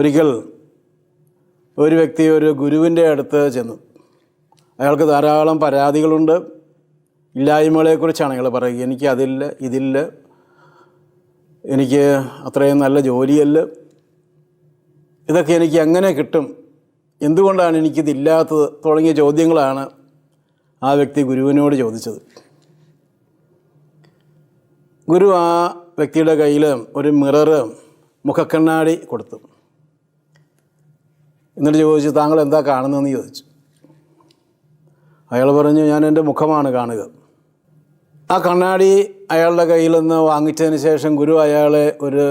ഒരിക്കൽ ഒരു വ്യക്തി ഒരു ഗുരുവിന്റെ അടുത്ത് ചെന്നു. അയാൾക്ക് ധാരാളം പരാതികളുണ്ട്. ഇല്ലായ്മകളെക്കുറിച്ചാണ് അയാൾ പറയുക. എനിക്ക് അതില്ല ഇതില്ല. എനിക്ക് അത്രയും നല്ല ജോലിയല്ല. ഇതൊക്കെ എനിക്ക് എങ്ങനെ കിട്ടും? എന്തുകൊണ്ടാണ് എനിക്കിതില്ലാത്തത്? തുടങ്ങിയ ചോദ്യങ്ങളാണ് ആ വ്യക്തി ഗുരുവിനോട് ചോദിച്ചത്. ഗുരു ആ വ്യക്തിയുടെ കയ്യിൽ ഒരു മിററ് മുഖക്കണ്ണാടി കൊടുത്തു. എന്നിട്ട് ചോദിച്ചു താങ്കൾ എന്താ കാണുന്നതെന്ന് ചോദിച്ചു. അയാൾ പറഞ്ഞു ഞാൻ എന്റെ മുഖമാണ് കാണുക. ആ കണ്ണാടി അയാളുടെ കയ്യിൽ നിന്ന് വാങ്ങിച്ചതിന് ശേഷം ഗുരു അയാളെ ഒരു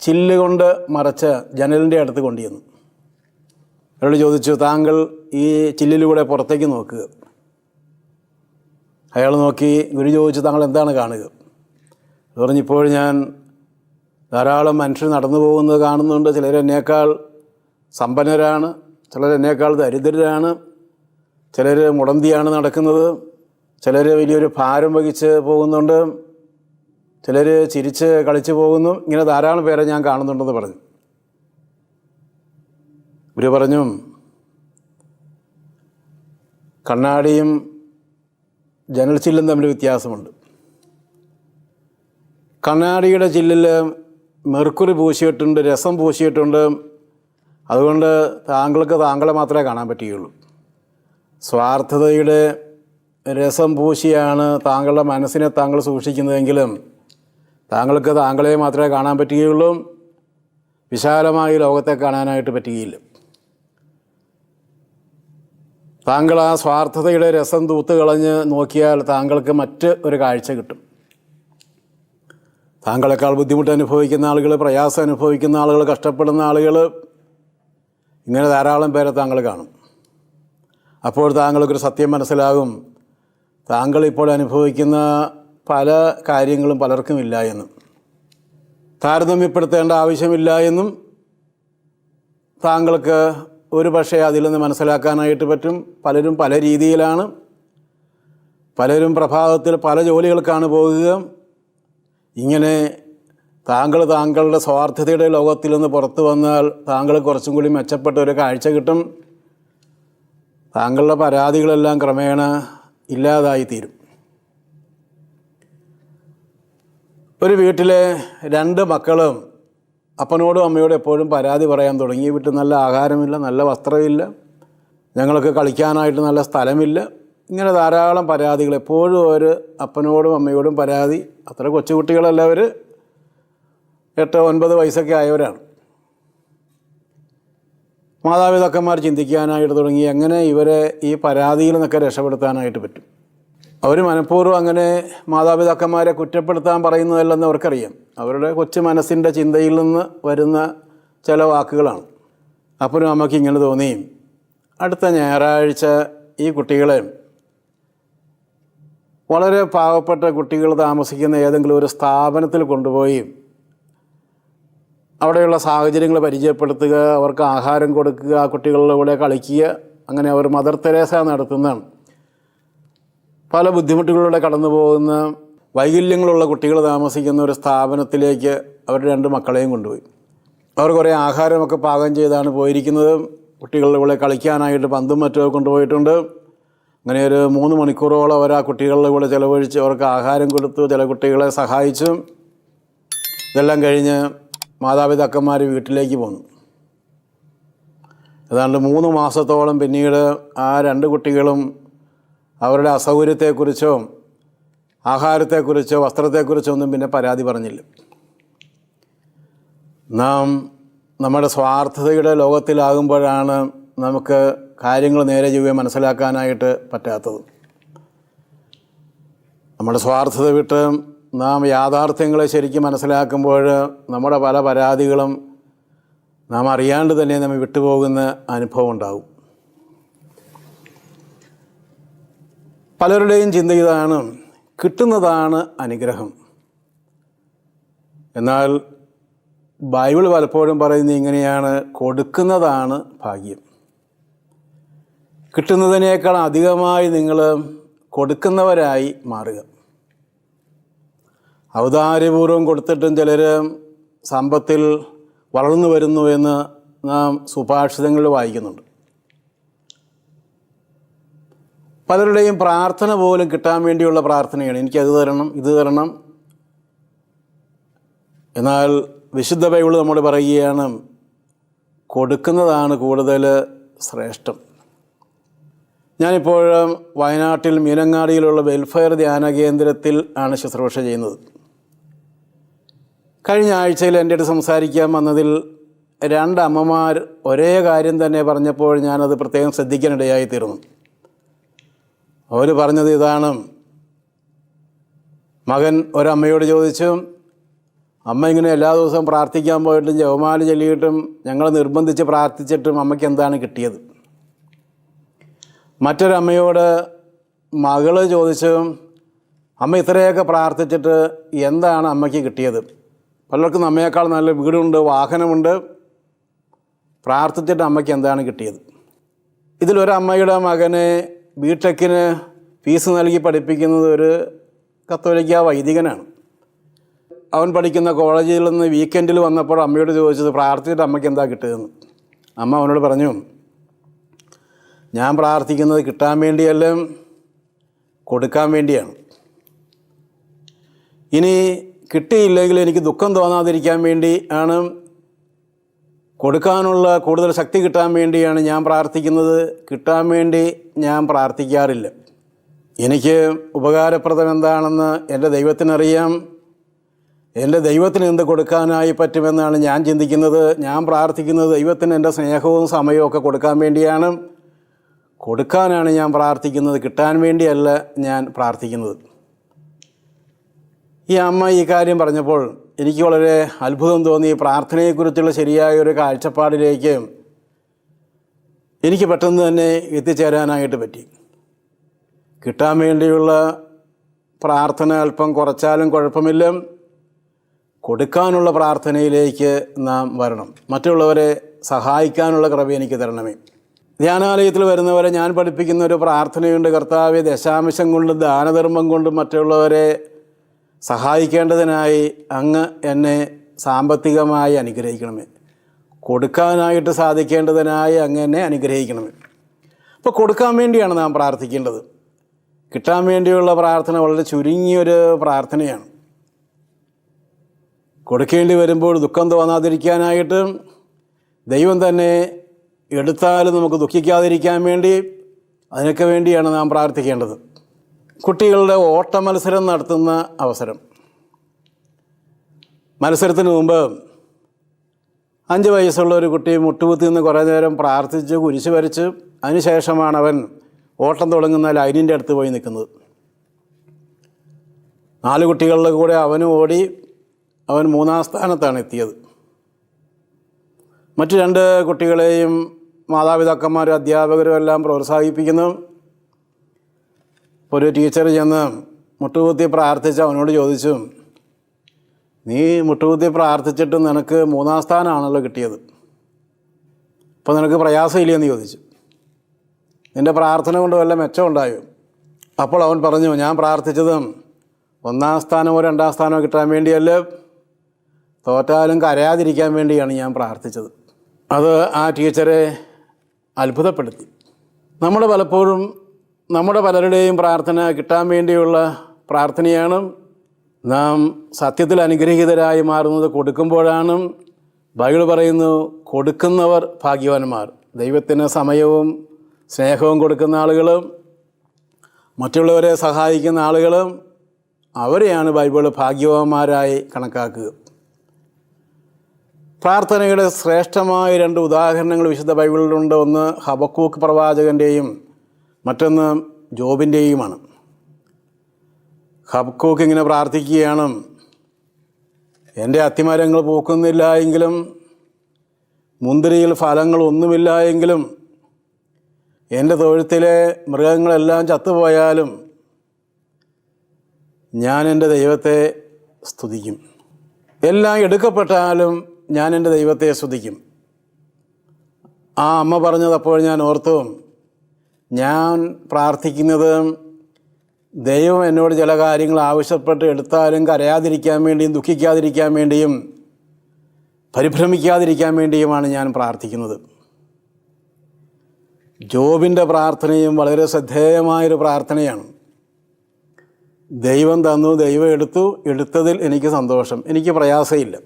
ചില്ല് കൊണ്ട് മറച്ച ജനലിന്റെ അടുത്ത് കൊണ്ടുചെന്നു. അയാളോട് ചോദിച്ചു താങ്കൾ ഈ ചില്ലിലൂടെ പുറത്തേക്ക് നോക്കുക. അയാൾ നോക്കി ഗുരു ചോദിച്ചു താങ്കൾ എന്താണ് കാണുക? അത് പറഞ്ഞു ഇപ്പോൾ ഞാൻ ധാരാളം മനുഷ്യർ നടന്നു പോകുന്നത് കാണുന്നുണ്ട്. ചിലരെന്നേക്കാൾ സമ്പന്നരാണ് ചിലരെന്നേക്കാൾ ദരിദ്രരാണ് ചിലർ മുടന്തിയാണ് നടക്കുന്നത് ചിലർ വലിയൊരു ഭാരം വഹിച്ച് പോകുന്നുണ്ട് ചിലർ ചിരിച്ച് കളിച്ചു പോകുന്നു. ഇങ്ങനെ ധാരാളം പേരെ ഞാൻ കാണുന്നുണ്ടെന്ന് പറഞ്ഞു. ഇവർ പറഞ്ഞു കണ്ണാടിയും ജനൽ ചില്ലും തമ്മിൽ വ്യത്യാസമുണ്ട്. കണ്ണാടിയുടെ ചില്ലിൽ മെർക്കുറി പൂശിയിട്ടുണ്ട് രസം പൂശിയിട്ടുണ്ട്. അതുകൊണ്ട് താങ്കൾക്ക് താങ്കളെ മാത്രമേ കാണാൻ പറ്റുകയുള്ളൂ. സ്വാർത്ഥതയുടെ രസം പൂശിയാണ് താങ്കളുടെ മനസ്സിനെ താങ്കൾ സൂക്ഷിക്കുന്നതെങ്കിലും താങ്കൾക്ക് താങ്കളെ മാത്രമേ കാണാൻ പറ്റുകയുള്ളൂ. വിശാലമായ ലോകത്തെ കാണാനായിട്ട് പറ്റുകയില്ല. താങ്കൾ ആ സ്വാർത്ഥതയുടെ രസം തൂത്ത് കളഞ്ഞ് നോക്കിയാൽ താങ്കൾക്ക് മറ്റ് ഒരു കാഴ്ച കിട്ടും. താങ്കളെക്കാൾ ബുദ്ധിമുട്ട് അനുഭവിക്കുന്ന ആളുകൾ പ്രയാസം അനുഭവിക്കുന്ന ആളുകൾ കഷ്ടപ്പെടുന്ന ആളുകൾ ഇങ്ങനെ ധാരാളം പേരെ താങ്കൾ കാണും. അപ്പോൾ താങ്കൾക്കൊരു സത്യം മനസ്സിലാകും. താങ്കൾ ഇപ്പോൾ അനുഭവിക്കുന്ന പല കാര്യങ്ങളും പലർക്കും ഇല്ല എന്നും. താരതമ്യപ്പെടുത്തേണ്ട ആവശ്യമില്ല എന്നും താങ്കൾക്ക് ഒരു പക്ഷേ അതിൽ നിന്ന് മനസ്സിലാക്കാനായിട്ട് പറ്റും. പലരും പല രീതിയിലാണ്. പലരും പ്രഭാതത്തിൽ പല ജോലികൾക്കാണ് പോകുക. ഇങ്ങനെ താങ്കൾ താങ്കളുടെ സ്വാർത്ഥതയുടെ ലോകത്തിൽ നിന്ന് പുറത്തു വന്നാൽ താങ്കൾ കുറച്ചും കൂടി മെച്ചപ്പെട്ട ഒരു കാഴ്ച കിട്ടും. താങ്കളുടെ പരാതികളെല്ലാം ക്രമേണ ഇല്ലാതായിത്തീരും. ഒരു വീട്ടിലെ രണ്ട് മക്കളും അപ്പനോടും അമ്മയോടും എപ്പോഴും പരാതി പറയാൻ തുടങ്ങി വീട്ടിൽ നല്ല ആഹാരമില്ല നല്ല വസ്ത്രമില്ല ഞങ്ങൾക്ക് കളിക്കാനായിട്ട് നല്ല സ്ഥലമില്ല. ഇങ്ങനെ ധാരാളം പരാതികൾ. എപ്പോഴും ഒരു അപ്പനോടും അമ്മയോടും പരാതി. അത്ര കൊച്ചുകുട്ടികളല്ല അവർ എട്ട് ഒൻപത് വയസ്സൊക്കെ ആയവരാണ്. മാതാപിതാക്കന്മാർ ചിന്തിക്കാനായിട്ട് തുടങ്ങി. എങ്ങനെ ഇവരെ ഈ പരാതിയിൽ നിന്നൊക്കെ രക്ഷപ്പെടുത്താനായിട്ട് പറ്റും. അവർ മനഃപൂർവം അങ്ങനെ മാതാപിതാക്കന്മാരെ കുറ്റപ്പെടുത്താൻ പറയുന്നതല്ലെന്ന് അവർക്കറിയാം. അവരുടെ കൊച്ചു മനസ്സിന്റെ ചിന്തയിൽ നിന്ന് വരുന്ന ചില വാക്കുകളാണ്. അപ്പനും അമ്മയ്ക്ക് ഇങ്ങനെ തോന്നിയും. അടുത്ത ഞായറാഴ്ച ഈ കുട്ടികളെ വളരെ പാവപ്പെട്ട കുട്ടികൾ താമസിക്കുന്ന ഏതെങ്കിലും ഒരു സ്ഥാപനത്തിൽ കൊണ്ടുപോയി അവിടെയുള്ള സാഹചര്യങ്ങൾ പരിചയപ്പെടുത്തുക അവർക്ക് ആഹാരം കൊടുക്കുക ആ കുട്ടികളുടെ കൂടെ കളിക്കുക അങ്ങനെ അവർ മദർ തെരേസ നടത്തുന്ന പല ബുദ്ധിമുട്ടുകളിലൂടെ കടന്നു പോകുന്ന വൈകല്യങ്ങളുള്ള കുട്ടികൾ താമസിക്കുന്ന ഒരു സ്ഥാപനത്തിലേക്ക് അവരുടെ രണ്ട് മക്കളെയും കൊണ്ടുപോയി. അവർ കുറേ ആഹാരമൊക്കെ പാകം ചെയ്താണ് പോയിരിക്കുന്നത്. കുട്ടികളുടെ കൂടെ കളിക്കാനായിട്ട് പന്തും മറ്റുമൊക്കെ കൊണ്ടുപോയിട്ടുണ്ട്. അങ്ങനെ ഒരു മൂന്ന് മണിക്കൂറോളം അവർ ആ കുട്ടികളുടെ കൂടെ ചിലവഴിച്ച് അവർക്ക് ആഹാരം കൊടുത്തു ചില കുട്ടികളെ സഹായിച്ചു. ഇതെല്ലാം കഴിഞ്ഞ് മാതാപിതാക്കന്മാർ വീട്ടിലേക്ക് പോന്നു. ഏതാണ്ട് മൂന്ന് മാസത്തോളം പിന്നീട് ആ രണ്ട് കുട്ടികളും അവരുടെ അസൗകര്യത്തെക്കുറിച്ചോ ആഹാരത്തെക്കുറിച്ചോ വസ്ത്രത്തെക്കുറിച്ചോ ഒന്നും പിന്നെ പരാതി പറഞ്ഞില്ല. നാം നമ്മുടെ സ്വാർത്ഥതയുടെ ലോകത്തിലാകുമ്പോഴാണ് നമുക്ക് കാര്യങ്ങൾ നേരെ ചൊവ്വെ മനസ്സിലാക്കാനായിട്ട് പറ്റാത്തത്. നമ്മുടെ സ്വാർത്ഥത വിട്ട് നാം യാഥാർത്ഥ്യങ്ങളെ ശരിക്കും മനസ്സിലാക്കുമ്പോൾ നമ്മുടെ പല പരാതികളും നാം അറിയാണ്ട് തന്നെ നമ്മൾ വിട്ടുപോകുന്ന അനുഭവം ഉണ്ടാകും. പലരുടെയും ചിന്ത ഇതാണ് കിട്ടുന്നതാണ് അനുഗ്രഹം. എന്നാൽ ബൈബിൾ പലപ്പോഴും പറയുന്നത് ഇങ്ങനെയാണ് കൊടുക്കുന്നതാണ് ഭാഗ്യം. കിട്ടുന്നതിനേക്കാൾ അധികമായി നിങ്ങൾ കൊടുക്കുന്നവരായി മാറുക. ഔദാര്യപൂർവം കൊടുത്തിട്ടും ചിലർ സമ്പത്തിൽ വളർന്നു വരുന്നു എന്ന് നാം സുഭാഷിതങ്ങളിൽ വായിക്കുന്നുണ്ട്. പലരുടെയും പ്രാർത്ഥന പോലും കിട്ടാൻ വേണ്ടിയുള്ള പ്രാർത്ഥനയാണ്. എനിക്കത് തരണം ഇത് തരണം. എന്നാൽ വിശുദ്ധ ബൈബിൾ നമ്മൾ പറയുകയാണ് കൊടുക്കുന്നതാണ് കൂടുതൽ ശ്രേഷ്ഠം. ഞാനിപ്പോൾ വയനാട്ടിൽ മീനങ്ങാടിയിലുള്ള വെൽഫെയർ ധ്യാന കേന്ദ്രത്തിൽ ആണ് ശുശ്രൂഷ ചെയ്യുന്നത്. കഴിഞ്ഞ ആഴ്ചയിൽ എന്റെ അടുത്ത് സംസാരിക്കാൻ വന്നതിൽ രണ്ട് അമ്മമാർ ഒരേ കാര്യം തന്നെ പറഞ്ഞപ്പോൾ ഞാനത് പ്രത്യേകം ശ്രദ്ധിക്കാനിടയായി തീർന്നു അവർ പറഞ്ഞത് ഇതാണ്. മകൻ ഒരമ്മയോട് ചോദിച്ചു അമ്മ ഇങ്ങനെ എല്ലാ ദിവസവും പ്രാർത്ഥിക്കാൻ പോയിട്ടും ജവമാല ചൊല്ലിയിട്ടും ഞങ്ങൾ നിർബന്ധിച്ച് പ്രാർത്ഥിച്ചിട്ടും അമ്മയ്ക്ക് എന്താണ് കിട്ടിയത്? മറ്റൊരമ്മയോട് മകൾ ചോദിച്ചു അമ്മ ഇത്രയൊക്കെ പ്രാർത്ഥിച്ചിട്ട് എന്താണ് അമ്മയ്ക്ക് കിട്ടിയത്? പലർക്കും അമ്മയേക്കാൾ നല്ല വീടുണ്ട് വാഹനമുണ്ട്. പ്രാർത്ഥിച്ചിട്ട് അമ്മയ്ക്ക് എന്താണ് കിട്ടിയത്? ഇതിലൊരമ്മയുടെ മകനെ ബിടെക്കിന് ഫീസ് നൽകി പഠിപ്പിക്കുന്നത് ഒരു കത്തോലിക്ക വൈദികനാണ്. അവൻ പഠിക്കുന്ന കോളേജിൽ നിന്ന് വീക്കെൻഡിൽ വന്നപ്പോൾ അമ്മയോട് ചോദിച്ചത് പ്രാർത്ഥിച്ചിട്ട് അമ്മയ്ക്ക് എന്താ കിട്ടിയതെന്ന്? അമ്മ അവനോട് പറഞ്ഞു ഞാൻ പ്രാർത്ഥിക്കുന്നത് കിട്ടാൻ വേണ്ടിയല്ല കൊടുക്കാൻ വേണ്ടിയാണ്. ഇനി കിട്ടിയില്ലെങ്കിൽ എനിക്ക് ദുഃഖം തോന്നാതിരിക്കാൻ വേണ്ടി ആണ് കൊടുക്കാനുള്ള കൂടുതൽ ശക്തി കിട്ടാൻ വേണ്ടിയാണ് ഞാൻ പ്രാർത്ഥിക്കുന്നത്. കിട്ടാൻ വേണ്ടി ഞാൻ പ്രാർത്ഥിക്കാറില്ല. എനിക്ക് ഉപകാരപ്രദം എന്താണെന്ന് എന്റെ ദൈവത്തിനറിയാം. എന്റെ ദൈവത്തിന് എന്ത് കൊടുക്കാനായി പറ്റുമെന്നാണ് ഞാൻ ചിന്തിക്കുന്നത്. ഞാൻ പ്രാർത്ഥിക്കുന്നത് ദൈവത്തിന് എന്റെ സ്നേഹവും സമയവും ഒക്കെ കൊടുക്കാൻ വേണ്ടിയാണ്. കൊടുക്കാനാണ് ഞാൻ പ്രാർത്ഥിക്കുന്നത്. കിട്ടാൻ വേണ്ടിയല്ല ഞാൻ പ്രാർത്ഥിക്കുന്നത്. ഈ അമ്മ ഈ കാര്യം പറഞ്ഞപ്പോൾ എനിക്ക് വളരെ അത്ഭുതം തോന്നി. പ്രാർത്ഥനയെക്കുറിച്ചുള്ള ശരിയായ ഒരു കാഴ്ചപ്പാടിലേക്ക് എനിക്ക് പെട്ടെന്ന് തന്നെ എത്തിച്ചേരാനായിട്ട് പറ്റി. കിട്ടാൻ വേണ്ടിയുള്ള പ്രാർത്ഥന അല്പം കുറച്ചാലും കുഴപ്പമില്ല. കൊടുക്കാനുള്ള പ്രാർത്ഥനയിലേക്ക് നാം വരണം. മറ്റുള്ളവരെ സഹായിക്കാനുള്ള കൃപ എനിക്ക് തരണമേ. ധ്യാനാലയത്തിൽ വരുന്നവരെ ഞാൻ പഠിപ്പിക്കുന്ന ഒരു പ്രാർത്ഥനയുണ്ട്. കർത്താവെ ദശാംശം കൊണ്ടും ദാനധർമ്മം കൊണ്ടും മറ്റുള്ളവരെ സഹായിക്കേണ്ടതിനായി അങ്ങ് എന്നെ സാമ്പത്തികമായി അനുഗ്രഹിക്കണമേ. കൊടുക്കാനായിട്ട് സാധിക്കേണ്ടതിനായി അങ്ങ് എന്നെ അനുഗ്രഹിക്കണമേ. അപ്പോൾ കൊടുക്കാൻ വേണ്ടിയാണ് നാം പ്രാർത്ഥിക്കേണ്ടത്. കിട്ടാൻ വേണ്ടിയുള്ള പ്രാർത്ഥന വളരെ ചുരുങ്ങിയൊരു പ്രാർത്ഥനയാണ്. കൊടുക്കേണ്ടി വരുമ്പോൾ ദുഃഖം തോന്നാതിരിക്കാനായിട്ട് ദൈവം തന്നെ എടുത്താലും നമുക്ക് ദുഃഖിക്കാതിരിക്കാൻ വേണ്ടി അതിനൊക്കെ വേണ്ടിയാണ് നാം പ്രാർത്ഥിക്കേണ്ടത്. കുട്ടികളുടെ ഓട്ട മത്സരം നടത്തുന്ന അവസരം. മത്സരത്തിന് മുമ്പ് അഞ്ച് വയസ്സുള്ള ഒരു കുട്ടി മുട്ടുകുത്തി നിന്ന് കുറേ നേരം പ്രാർത്ഥിച്ച് കുരിശ് വരച്ച് അതിനുശേഷമാണ് അവൻ ഓട്ടം തുടങ്ങുന്ന ലൈനിന്റെ അടുത്ത് പോയി നിൽക്കുന്നത്. നാല് കുട്ടികളുടെ കൂടെ അവനും ഓടി അവൻ മൂന്നാം സ്ഥാനത്താണ് എത്തിയത്. മറ്റു രണ്ട് കുട്ടികളെയും മാതാപിതാക്കന്മാരും അധ്യാപകരും എല്ലാം പ്രോത്സാഹിപ്പിക്കുന്നു. ഒരു ടീച്ചർ ചെന്ന് മുട്ടുകുത്തി പ്രാർത്ഥിച്ച് അവനോട് ചോദിച്ചു നീ മുട്ടുകുത്തി പ്രാർത്ഥിച്ചിട്ട് നിനക്ക് മൂന്നാം സ്ഥാനമാണല്ലോ കിട്ടിയത്. അപ്പോൾ നിനക്ക് പ്രയാസമില്ലെന്ന് ചോദിച്ചു. നിന്റെ പ്രാർത്ഥന കൊണ്ട് വല്ല മെച്ചമുണ്ടായോ? അപ്പോൾ അവൻ പറഞ്ഞു ഞാൻ പ്രാർത്ഥിച്ചതും ഒന്നാം സ്ഥാനമോ രണ്ടാം സ്ഥാനമോ കിട്ടാൻ വേണ്ടിയല്ല. തോറ്റാലും കരയാതിരിക്കാൻ വേണ്ടിയാണ് ഞാൻ പ്രാർത്ഥിച്ചത്. അത് ആ ടീച്ചറെ അത്ഭുതപ്പെടുത്തി. നമ്മൾ പലപ്പോഴും നമ്മുടെ പലരുടെയും പ്രാർത്ഥന കിട്ടാൻ വേണ്ടിയുള്ള പ്രാർത്ഥനയാണ് നാം സത്യത്തിൽ അനുഗ്രഹീതരായി മാറുന്നത് കൊടുക്കുമ്പോഴാണ് ബൈബിൾ പറയുന്നു കൊടുക്കുന്നവർ ഭാഗ്യവാന്മാർ. ദൈവത്തിന് സമയവും സ്നേഹവും കൊടുക്കുന്ന ആളുകളും മറ്റുള്ളവരെ സഹായിക്കുന്ന ആളുകളും അവരെയാണ് ബൈബിൾ ഭാഗ്യവാന്മാരായി കണക്കാക്കുക. പ്രാർത്ഥനയുടെ ശ്രേഷ്ഠമായ രണ്ട് ഉദാഹരണങ്ങൾ വിശുദ്ധ ബൈബിളിലുണ്ട്. ഒന്ന് ഹബക്കൂക്ക് പ്രവാചകന്റെയും മറ്റൊന്ന് ജോബിന്റെയുമാണ് ഹബക്കൂക്ക് ഇങ്ങനെ പ്രാർത്ഥിക്കുകയാണ് എന്റെ അത്തിമരങ്ങൾ പൂക്കുന്നില്ല എങ്കിലും മുന്തിരിയിൽ ഫലങ്ങളൊന്നുമില്ല എങ്കിലും എന്റെ തൊഴുത്തിലെ മൃഗങ്ങളെല്ലാം ചത്തുപോയാലും ഞാൻ എന്റെ ദൈവത്തെ സ്തുതിക്കും. എല്ലാം എടുക്കപ്പെട്ടാലും ഞാൻ എന്റെ ദൈവത്തെ സ്തുതിക്കും ആ അമ്മ പറഞ്ഞത് അപ്പോൾ ഞാൻ ഓർത്തു. ഞാൻ പ്രാർത്ഥിക്കുന്നത് ദൈവം എന്നോട് ചില കാര്യങ്ങൾ ആവശ്യപ്പെട്ട് എടുത്താലും കരയാതിരിക്കാൻ വേണ്ടിയും ദുഃഖിക്കാതിരിക്കാൻ വേണ്ടിയും പരിഭ്രമിക്കാതിരിക്കാൻ വേണ്ടിയുമാണ് ഞാൻ പ്രാർത്ഥിക്കുന്നത്. ജോബിന്റെ പ്രാർത്ഥനയും വളരെ ശ്രദ്ധേയമായൊരു പ്രാർത്ഥനയാണ്. ദൈവം തന്നു ദൈവം എടുത്തു എടുത്തതിൽ എനിക്ക് സന്തോഷം. എനിക്ക് പ്രയാസമില്ല.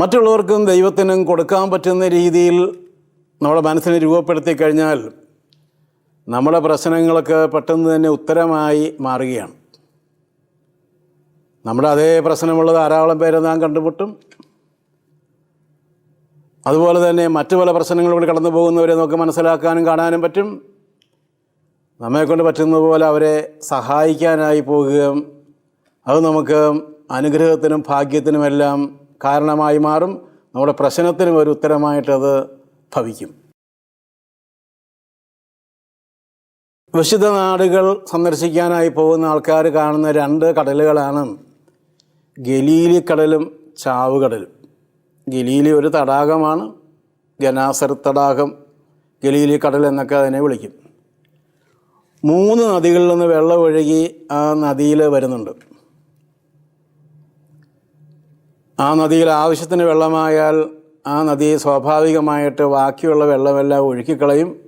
മറ്റുള്ളവർക്കും ദൈവത്തിനും കൊടുക്കാൻ പറ്റുന്ന രീതിയിൽ നമ്മുടെ മനസ്സിനെ രൂപപ്പെടുത്തി കഴിഞ്ഞാൽ നമ്മുടെ പ്രശ്നങ്ങൾക്ക് പെട്ടെന്ന് തന്നെ ഉത്തരമായി മാറുകയാണ്. നമ്മുടെ അതേ പ്രശ്നമുള്ള ധാരാളം പേരെ നാം കണ്ടുമുട്ടും. അതുപോലെ തന്നെ മറ്റു പല പ്രശ്നങ്ങളിലൂടെ കടന്നു പോകുന്നവരെ നമുക്ക് മനസ്സിലാക്കാനും കാണാനും പറ്റും. നമ്മെക്കൊണ്ട് പറ്റുന്ന പോലെ അവരെ സഹായിക്കാനായി പോകുകയും അത് നമുക്ക് അനുഗ്രഹത്തിനും ഭാഗ്യത്തിനുമെല്ലാം കാരണമായി മാറും. നമ്മുടെ പ്രശ്നത്തിനും ഒരു ഉത്തരമായിട്ടത് ഭവിക്കും. വിശുദ്ധ നാടുകൾ സന്ദർശിക്കാനായി പോകുന്ന ആൾക്കാർ കാണുന്ന രണ്ട് കടലുകളാണ്. ഗലീലി കടലും ചാവുകടലും. ഗലീലി ഒരു തടാകമാണ്. ഗനാസർ തടാകം ഗലീലി കടൽ എന്നൊക്കെ അതിനെ വിളിക്കും. മൂന്ന് നദികളിൽ നിന്ന് വെള്ളം ഒഴുകി ആ നദിയിൽ വരുന്നുണ്ട്. ആ നദിയിൽ ആവശ്യത്തിന് വെള്ളമായാൽ ആ നദി സ്വാഭാവികമായിട്ട് ബാക്കിയുള്ള വെള്ളമെല്ലാം ഒഴുക്കിക്കളയും.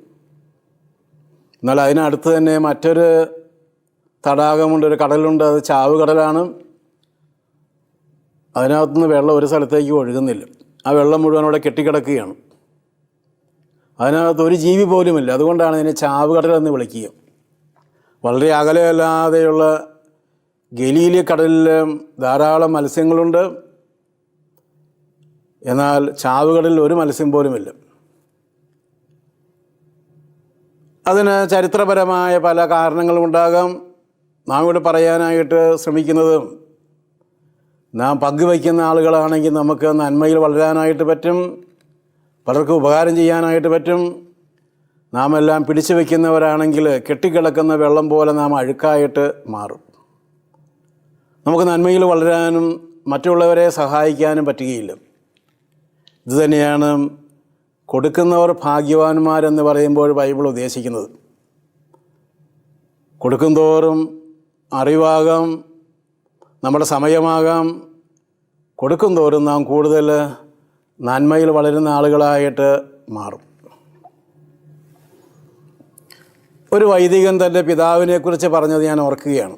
എന്നാൽ അതിനടുത്ത് തന്നെ മറ്റൊരു തടാകമുണ്ട് ഒരു കടലുണ്ട് അത് ചാവുകടലാണ്. അതിനകത്തുനിന്ന് വെള്ളം ഒരു സ്ഥലത്തേക്ക് ഒഴുകുന്നില്ല. ആ വെള്ളം മുഴുവൻ അവിടെ കെട്ടിക്കിടക്കുകയാണ്. അതിനകത്ത് ഒരു ജീവി പോലുമില്ല. അതുകൊണ്ടാണ് ഇതിനെ ചാവുകടൽ എന്ന് വിളിക്കുക. വളരെ അകലെയല്ലാതെയുള്ള ഗലീലി കടലിൽ ധാരാളം മത്സ്യങ്ങളുണ്ട്. എന്നാൽ ചാവുകളിൽ ഒരു മത്സ്യം പോലുമില്ല. അതിന് ചരിത്രപരമായ പല കാരണങ്ങളും ഉണ്ടാകാം നാം ഇവിടെ പറയാനായിട്ട് ശ്രമിക്കുന്നത് നാം പങ്കുവയ്ക്കുന്ന ആളുകളാണെങ്കിൽ നമുക്ക് നന്മയിൽ വളരാനായിട്ട് പറ്റും. പലർക്കും ഉപകാരം ചെയ്യാനായിട്ട് പറ്റും. നാം എല്ലാം പിടിച്ചു വയ്ക്കുന്നവരാണെങ്കിൽ കെട്ടിക്കിടക്കുന്ന വെള്ളം പോലെ നാം അഴുക്കായിട്ട് മാറും. നമുക്ക് നന്മയിൽ വളരാനും മറ്റുള്ളവരെ സഹായിക്കാനും പറ്റുകയില്ല. ഇതുതന്നെയാണ് കൊടുക്കുന്നവർ ഭാഗ്യവാന്മാരെന്ന് പറയുമ്പോൾ ബൈബിൾ ഉദ്ദേശിക്കുന്നത്. കൊടുക്കുന്തോറും അറിവാകാം നമ്മുടെ സമയമാകാം. കൊടുക്കുന്തോറും നാം കൂടുതൽ നന്മയിൽ വളരുന്ന ആളുകളായിട്ട് മാറും. ഒരു വൈദികൻ തന്റെ പിതാവിനെക്കുറിച്ച് പറഞ്ഞത് ഞാൻ ഓർക്കുകയാണ്.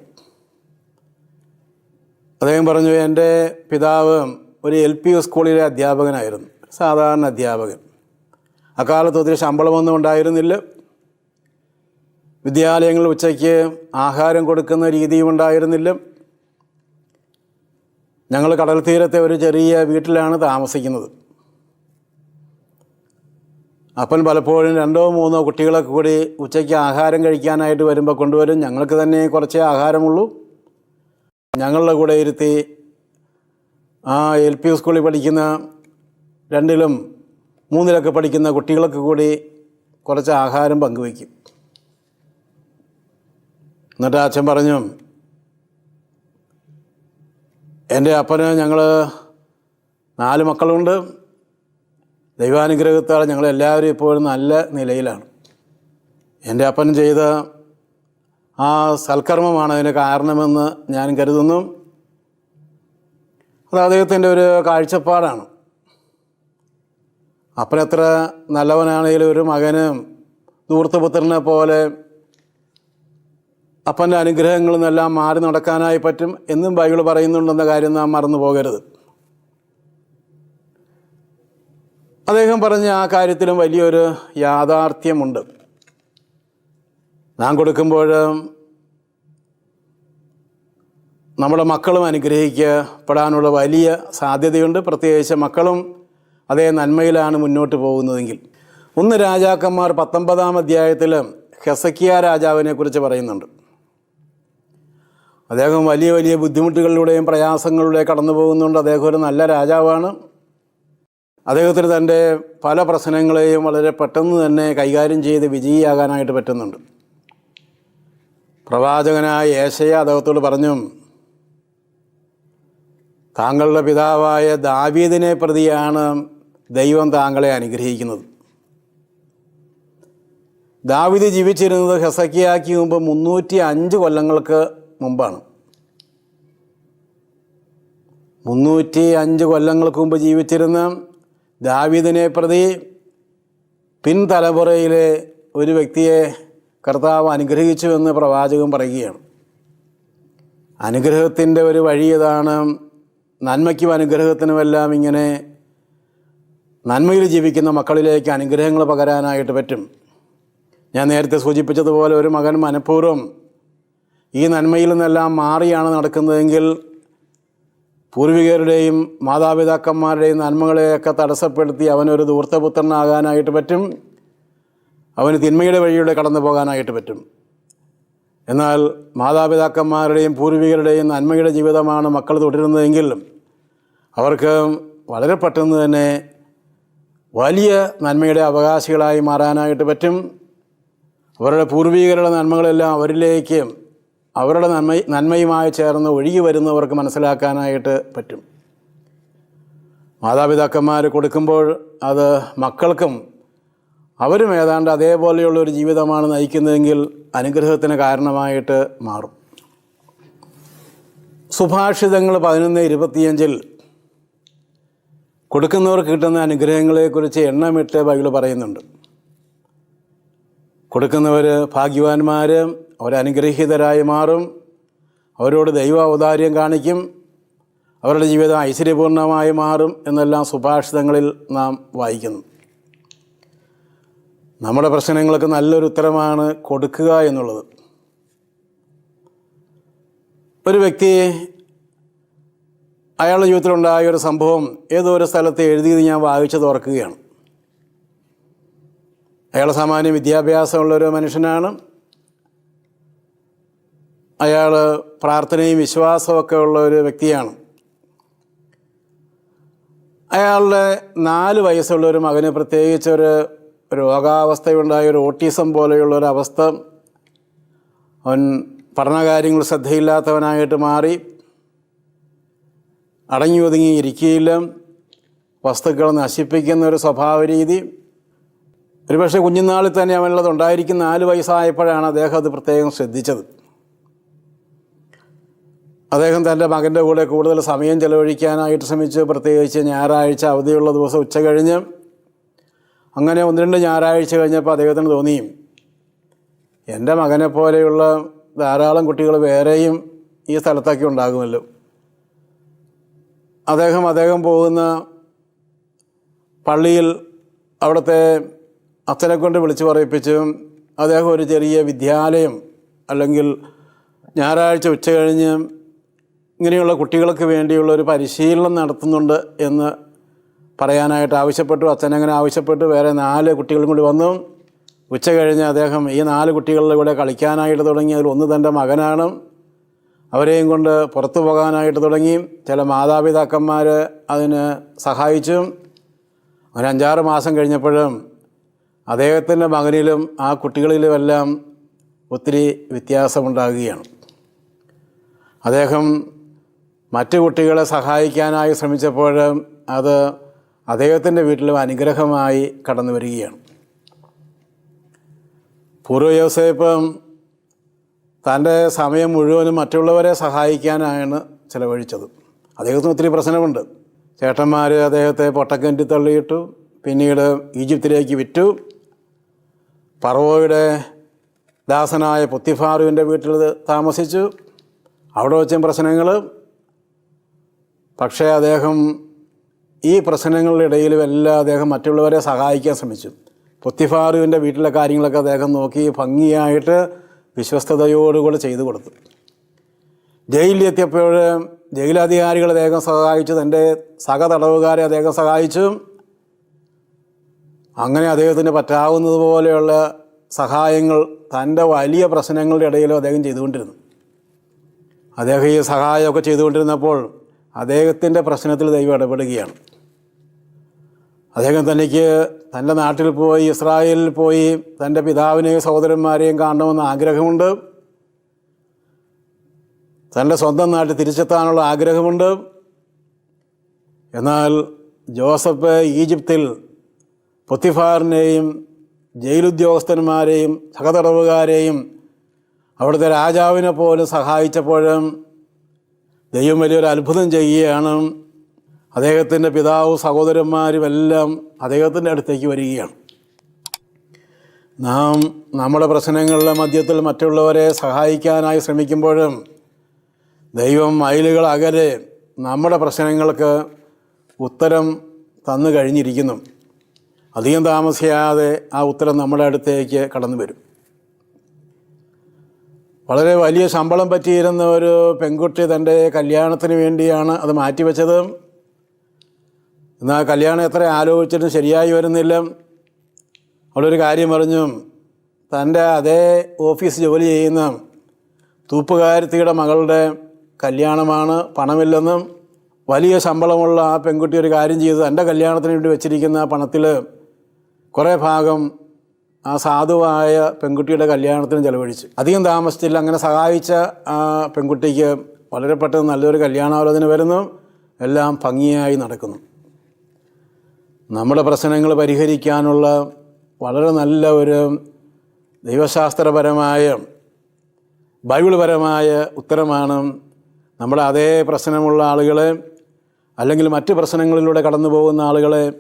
അദ്ദേഹം പറഞ്ഞു എന്റെ പിതാവ് ഒരു എൽ പി സ്കൂളിലെ അധ്യാപകനായിരുന്നു. സാധാരണ അധ്യാപകൻ. അക്കാലത്ത് ഒത്തിരി ശമ്പളമൊന്നും ഉണ്ടായിരുന്നില്ല. വിദ്യാലയങ്ങളിൽ ഉച്ചയ്ക്ക് ആഹാരം കൊടുക്കുന്ന രീതിയും ഉണ്ടായിരുന്നില്ല. ഞങ്ങൾ കടൽ തീരത്തെ ഒരു ചെറിയ വീട്ടിലാണ് താമസിക്കുന്നത്. അപ്പൻ പലപ്പോഴും രണ്ടോ മൂന്നോ കുട്ടികളൊക്കെ കൂടി ഉച്ചയ്ക്ക് ആഹാരം കഴിക്കാനായിട്ട് വരുമ്പോൾ കൊണ്ടുവരും. ഞങ്ങൾക്ക് തന്നെ കുറച്ചേ ആഹാരമുള്ളൂ. ഞങ്ങളുടെ കൂടെ ഇരുത്തി ആ എൽ പി സ്കൂളിൽ പഠിക്കുന്ന രണ്ടിലും മൂന്നിലൊക്കെ പഠിക്കുന്ന കുട്ടികളൊക്കെ കൂടി കുറച്ച് ആഹാരം പങ്കുവയ്ക്കും. എന്നിട്ട് അച്ഛൻ പറഞ്ഞു എന്റെ അപ്പന് ഞങ്ങൾ നാല് മക്കളുണ്ട്. ദൈവാനുഗ്രഹത്താൽ ഞങ്ങളെല്ലാവരും ഇപ്പോഴും നല്ല നിലയിലാണ്. എന്റെ അപ്പൻ ചെയ്ത ആ സൽക്കർമ്മമാണ് അതിന് കാരണമെന്ന് ഞാൻ കരുതുന്നു. അത് അദ്ദേഹത്തിന്റെ ഒരു കാഴ്ചപ്പാടാണ്. അപ്പനെത്ര നല്ലവനാണെങ്കിലും ഒരു മകന് ദൂർത്തപുത്രനെ പോലെ അപ്പന്റെ അനുഗ്രഹങ്ങളിൽ നിന്നെല്ലാം മാറി നടക്കാനായി പറ്റും എന്നും ബൈബിൾ പറയുന്നുണ്ടെന്ന കാര്യം നാം മറന്നു പോകരുത്. അദ്ദേഹം പറഞ്ഞ ആ കാര്യത്തിലും വലിയൊരു യാഥാർത്ഥ്യമുണ്ട്. നാം കൊടുക്കുമ്പോൾ നമ്മുടെ മക്കളും അനുഗ്രഹിക്കപ്പെടാനുള്ള വലിയ സാധ്യതയുണ്ട്. പ്രത്യേകിച്ച് മക്കളും അതേ നന്മയിലാണ് മുന്നോട്ട് പോകുന്നതെങ്കിൽ. ഒന്ന് രാജാക്കന്മാർ പത്തൊമ്പതാം അധ്യായത്തിൽ ഹെസക്കിയ രാജാവിനെക്കുറിച്ച് പറയുന്നുണ്ട്. അദ്ദേഹം വലിയ വലിയ ബുദ്ധിമുട്ടുകളിലൂടെയും പ്രയാസങ്ങളിലൂടെയും കടന്നു പോകുന്നുണ്ട്. അദ്ദേഹം ഒരു നല്ല രാജാവാണ്. അദ്ദേഹത്തിന് തന്റെ പല പ്രശ്നങ്ങളെയും വളരെ പെട്ടെന്ന് തന്നെ കൈകാര്യം ചെയ്ത് വിജയിയാകാനായിട്ട് പറ്റുന്നുണ്ട്. പ്രവാചകനായ ഏശയ അദ്ദേഹത്തോട് പറഞ്ഞു താങ്കളുടെ പിതാവായ ദാവീദിനെ പ്രതിയാണ് ദൈവം താങ്കളെ അനുഗ്രഹിക്കുന്നത്. ദാവിദ് ജീവിച്ചിരുന്നത് ഹെസക്കിയാക്കി മുമ്പ് മുന്നൂറ്റി അഞ്ച് കൊല്ലങ്ങൾക്ക് മുമ്പാണ്. മുന്നൂറ്റി അഞ്ച് കൊല്ലങ്ങൾക്ക് മുമ്പ് ജീവിച്ചിരുന്ന ദാവീദിനെ പ്രതി പിൻതലമുറയിലെ ഒരു വ്യക്തിയെ കർത്താവ് അനുഗ്രഹിച്ചു എന്ന് പ്രവാചകൻ പറയുകയാണ്. അനുഗ്രഹത്തിന്റെ ഒരു വഴി ഇതാണ്. നന്മയ്ക്കും അനുഗ്രഹത്തിനുമെല്ലാം ഇങ്ങനെ നന്മയിൽ ജീവിക്കുന്ന മക്കളിലേക്ക് അനുഗ്രഹങ്ങൾ പകരാനായിട്ട് പറ്റും. ഞാൻ നേരത്തെ സൂചിപ്പിച്ചതുപോലെ ഒരു മകൻ മനഃപൂർവം ഈ നന്മയിൽ നിന്നെല്ലാം മാറിയാണ് നടക്കുന്നതെങ്കിൽ പൂർവികരുടെയും മാതാപിതാക്കന്മാരുടെയും നന്മകളെയൊക്കെ തടസ്സപ്പെടുത്തി അവനൊരു ദൂർത്തപുത്രനാകാനായിട്ട് പറ്റും. അവന് തിന്മയുടെ വഴിയിലൂടെ കടന്നു പോകാനായിട്ട് പറ്റും. എന്നാൽ മാതാപിതാക്കന്മാരുടെയും പൂർവികരുടെയും നന്മയുടെ ജീവിതമാണ് മക്കൾ തുടരുന്നതെങ്കിൽ അവർക്ക് വളരെ പെട്ടെന്ന് തന്നെ വലിയ നന്മയുടെ അവകാശികളായി മാറാനായിട്ട് പറ്റും. അവരുടെ പൂർവികരുടെ നന്മകളെല്ലാം അവരിലേക്ക് അവരുടെ നന്മ നന്മയുമായി ചേർന്ന് ഒഴുകി വരുന്നവർക്ക് മനസ്സിലാക്കാനായിട്ട് പറ്റും. മാതാപിതാക്കന്മാർ കൊടുക്കുമ്പോൾ അത് മക്കൾക്കും അവരും ഏതാണ്ട് അതേപോലെയുള്ള ഒരു ജീവിതമാണ് നയിക്കുന്നതെങ്കിൽ അനുഗ്രഹത്തിന് കാരണമായിട്ട് മാറും. സുഭാഷിതങ്ങൾ പതിനൊന്ന് ഇരുപത്തിയഞ്ചിൽ കൊടുക്കുന്നവർക്ക് കിട്ടുന്ന അനുഗ്രഹങ്ങളെക്കുറിച്ച് എണ്ണമിട്ട് ബൈബിൾ പറയുന്നുണ്ട്. കൊടുക്കുന്നവർ ഭാഗ്യവാന്മാർ അവരനുഗ്രഹീതരായി മാറും. അവരോട് ദൈവ ഔദാര്യം കാണിക്കും. അവരുടെ ജീവിതം ഐശ്വര്യപൂർണമായി മാറും എന്നെല്ലാം സുഭാഷിതങ്ങളിൽ നാം വായിക്കുന്നു. നമ്മുടെ പ്രശ്നങ്ങൾക്ക് നല്ലൊരു ഉത്തരമാണ് കൊടുക്കുക എന്നുള്ളത്. ഒരു വ്യക്തി അയാളുടെ ജീവിതത്തിലുണ്ടായ ഒരു സംഭവം ഏതോ ഒരു സ്ഥലത്ത് എഴുതിയത് ഞാൻ വായിച്ചത് ഓർക്കുകയാണ്. അയാൾ സാമാന്യ വിദ്യാഭ്യാസമുള്ളൊരു മനുഷ്യനാണ്. അയാൾ പ്രാർത്ഥനയും വിശ്വാസമൊക്കെ ഉള്ള ഒരു വ്യക്തിയാണ്. അയാളുടെ നാല് വയസ്സുള്ള ഒരു മകന് പ്രത്യേകിച്ച് ഒരു രോഗാവസ്ഥയുണ്ടായ ഒരു ഓട്ടീസം പോലെയുള്ള ഒരു അവസ്ഥ. അവൻ പഠനകാര്യങ്ങൾ ശ്രദ്ധയില്ലാത്തവനായിട്ട് മാറി. അടങ്ങി ഒതുങ്ങി ഇരിക്കുകയില്ല വസ്തുക്കൾ നശിപ്പിക്കുന്ന ഒരു സ്വഭാവ രീതി ഒരുപക്ഷെ കുഞ്ഞുനാളിൽ തന്നെ അവനുള്ളത് ഉണ്ടായിരിക്കുന്ന നാല് വയസ്സായപ്പോഴാണ് അദ്ദേഹം അത് പ്രത്യേകം ശ്രദ്ധിച്ചത്. അദ്ദേഹം തന്റെ മകന്റെ കൂടെ കൂടുതൽ സമയം ചെലവഴിക്കാനായിട്ട് ശ്രമിച്ചു. പ്രത്യേകിച്ച് ഞായറാഴ്ച അവധിയുള്ള ദിവസം ഉച്ച കഴിഞ്ഞ് അങ്ങനെ ഒന്ന് രണ്ട് ഞായറാഴ്ച കഴിഞ്ഞപ്പോൾ അദ്ദേഹത്തിന് തോന്നി എന്റെ മകനെ പോലെയുള്ള ധാരാളം കുട്ടികൾ വേറെയും ഈ സ്ഥലത്തൊക്കെ ഉണ്ടാകുമല്ലോ. അദ്ദേഹം അദ്ദേഹം പോകുന്ന പള്ളിയിൽ അവിടുത്തെ അച്ഛനെ കൊണ്ട് വിളിച്ചു പറയിപ്പിച്ചു അദ്ദേഹം ഒരു ചെറിയ വിദ്യാലയം അല്ലെങ്കിൽ ഞായറാഴ്ച ഉച്ച കഴിഞ്ഞ് ഇങ്ങനെയുള്ള കുട്ടികൾക്ക് വേണ്ടിയുള്ള ഒരു പരിശീലനം നടത്തുന്നുണ്ട് എന്ന് പറയാനായിട്ട് ആവശ്യപ്പെട്ടു. അച്ഛൻ അങ്ങനെ ആവശ്യപ്പെട്ടു. വേറെ നാല് കുട്ടികളും കൂടി വന്നു. ഉച്ച കഴിഞ്ഞ് അദ്ദേഹം ഈ നാല് കുട്ടികളുടെ കൂടെ കളിക്കാനായിട്ട് തുടങ്ങി. അതിൽ ഒന്ന് തന്റെ മകനാണ്. അവരെയും കൊണ്ട് പുറത്തു പോകാനായിട്ട് തുടങ്ങി. ചില മാതാപിതാക്കന്മാർ അതിന് സഹായിച്ചു ഒരു അഞ്ചാറ് മാസം കഴിഞ്ഞപ്പോഴും അദ്ദേഹത്തിന്റെ മകനിലും ആ കുട്ടികളിലുമെല്ലാം ഒത്തിരി വ്യത്യാസമുണ്ടാകുകയാണ്. അദ്ദേഹം മറ്റു കുട്ടികളെ സഹായിക്കാനായി ശ്രമിച്ചപ്പോൾ അത് അദ്ദേഹത്തിന്റെ വീട്ടിലും അനുഗ്രഹമായി കടന്നു വരികയാണ് പൂർവ യോസേപ്പം തന്റെ സമയം മുഴുവനും മറ്റുള്ളവരെ സഹായിക്കാനാണ് ചിലവഴിച്ചത്. അദ്ദേഹത്തിന് ഒത്തിരി പ്രശ്നമുണ്ട് ചേട്ടന്മാർ അദ്ദേഹത്തെ പൊട്ടക്കിണറ്റി തള്ളിയിട്ടു പിന്നീട് ഈജിപ്തിലേക്ക് വിറ്റു. പറവോയുടെ ദാസനായ പൊത്തിഫാറുവിന്റെ വീട്ടിൽ താമസിച്ചു. അവിടെ വെച്ചും പ്രശ്നങ്ങൾ. പക്ഷേ അദ്ദേഹം ഈ പ്രശ്നങ്ങളുടെ ഇടയിലും എല്ലാം അദ്ദേഹം മറ്റുള്ളവരെ സഹായിക്കാൻ ശ്രമിച്ചു. പൊത്തിഫാറുവിന്റെ വീട്ടിലെ കാര്യങ്ങളൊക്കെ അദ്ദേഹം നോക്കി ഭംഗിയായിട്ട് വിശ്വസ്തയോടുകൂടെ ചെയ്തു കൊടുത്തു. ജയിലിലെത്തിയപ്പോൾ ജയിലധികാരികൾ അദ്ദേഹം സഹായിച്ചു തന്റെ സഹതടവുകാരെ അദ്ദേഹം സഹായിച്ചു. അങ്ങനെ അദ്ദേഹത്തിന് പറ്റാവുന്നതുപോലെയുള്ള സഹായങ്ങൾ തന്റെ വലിയ പ്രശ്നങ്ങളുടെ ഇടയിലും അദ്ദേഹം ചെയ്തുകൊണ്ടിരുന്നു. അദ്ദേഹം ഈ സഹായമൊക്കെ ചെയ്തുകൊണ്ടിരുന്നപ്പോൾ അദ്ദേഹത്തിന്റെ പ്രശ്നത്തിൽ ദൈവം ഇടപെടുകയാണ്. അദ്ദേഹം തനിക്ക് തന്റെ നാട്ടിൽ പോയി ഇസ്രായേലിൽ പോയി തന്റെ പിതാവിനെയും സഹോദരന്മാരെയും കാണണമെന്ന് ആഗ്രഹമുണ്ട്. തന്റെ സ്വന്തം നാട്ടിൽ തിരിച്ചെത്താനുള്ള ആഗ്രഹമുണ്ട്. എന്നാൽ ജോസഫ് ഈജിപ്തിൽ പൊത്തിഫാറിനെയും ജയിലുദ്യോഗസ്ഥന്മാരെയും സഹതടവുകാരെയും അവിടുത്തെ രാജാവിനെ പോലും സഹായിച്ചപ്പോഴും ദൈവം വലിയൊരു അത്ഭുതം ചെയ്യുകയാണ്. അദ്ദേഹത്തിന്റെ പിതാവ് സഹോദരന്മാരും എല്ലാം അദ്ദേഹത്തിന്റെ അടുത്തേക്ക് വരികയാണ്. നാം നമ്മുടെ പ്രശ്നങ്ങളുടെ മധ്യത്തിൽ മറ്റുള്ളവരെ സഹായിക്കാനായി ശ്രമിക്കുമ്പോഴും ദൈവം മൈലുകൾ അകലെ നമ്മുടെ പ്രശ്നങ്ങൾക്ക് ഉത്തരം തന്നു കഴിഞ്ഞിരിക്കുന്നു. അധികം താമസിയാതെ ആ ഉത്തരം നമ്മുടെ അടുത്തേക്ക് കടന്നു വരും. വളരെ വലിയ ശമ്പളം പറ്റിയിരുന്ന ഒരു പെൺകുട്ടി തന്റെ കല്യാണത്തിന് വേണ്ടിയാണ് അത് മാറ്റിവെച്ചത്. എന്നാൽ കല്യാണം എത്ര ആലോചിച്ചിട്ടും ശരിയായി വരുന്നില്ല. അവളൊരു കാര്യം പറഞ്ഞു. തന്റെ അതേ ഓഫീസ് ജോലി ചെയ്യുന്ന തൂപ്പുകാരത്തിയുടെ മകളുടെ കല്യാണമാണ് പണമില്ലെന്നും വലിയ ശമ്പളമുള്ള ആ പെൺകുട്ടി ഒരു കാര്യം ചെയ്ത് തന്റെ കല്യാണത്തിന് വേണ്ടി വെച്ചിരിക്കുന്ന പണത്തിൽ കുറേ ഭാഗം ആ സാധുവായ പെൺകുട്ടിയുടെ കല്യാണത്തിന് ചെലവഴിച്ചു. അധികം താമസിച്ചില്ല. അങ്ങനെ സഹായിച്ച ആ പെൺകുട്ടിക്ക് വളരെ പെട്ടെന്ന് നല്ലൊരു കല്യാണാലോചന വരുന്നു. എല്ലാം ഭംഗിയായി നടക്കുന്നു. നമ്മുടെ പ്രശ്നങ്ങൾ പരിഹരിക്കാനുള്ള വളരെ നല്ല ഒരു ദൈവശാസ്ത്രപരമായ ബൈബിൾപരമായ ഉത്തരമാണ് നമ്മുടെ അതേ പ്രശ്നമുള്ള ആളുകളെ അല്ലെങ്കിൽ മറ്റ് പ്രശ്നങ്ങളിലൂടെ കടന്നു പോകുന്ന ആളുകളെ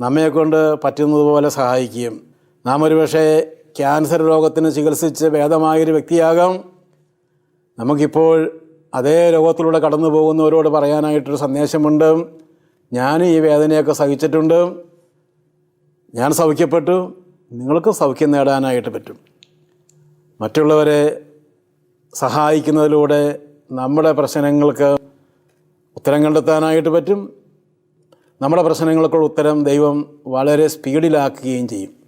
നമ്മെക്കൊണ്ട് പറ്റുന്നതുപോലെ സഹായിക്കും നാം ഒരുപക്ഷെ ക്യാൻസർ രോഗത്തിന് ചികിത്സിച്ച് ഭേദമായൊരു വ്യക്തിയാകാം. നമുക്കിപ്പോൾ അതേ രോഗത്തിലൂടെ കടന്നു പോകുന്നവരോട് പറയാനായിട്ടൊരു സന്ദേശമുണ്ട്. ഞാൻ ഈ വേദനയൊക്കെ സഹിച്ചിട്ടുണ്ട്. ഞാൻ സൗഖ്യപ്പെട്ടു. നിങ്ങൾക്ക് സൗഖ്യം നേടാനായിട്ട് പറ്റും. മറ്റുള്ളവരെ സഹായിക്കുന്നതിലൂടെ നമ്മുടെ പ്രശ്നങ്ങൾക്ക് ഉത്തരം കണ്ടെത്താനായിട്ട് പറ്റും. നമ്മുടെ പ്രശ്നങ്ങൾക്കുള്ള ഉത്തരം ദൈവം വളരെ സ്പീഡിലാക്കുകയും ചെയ്യും.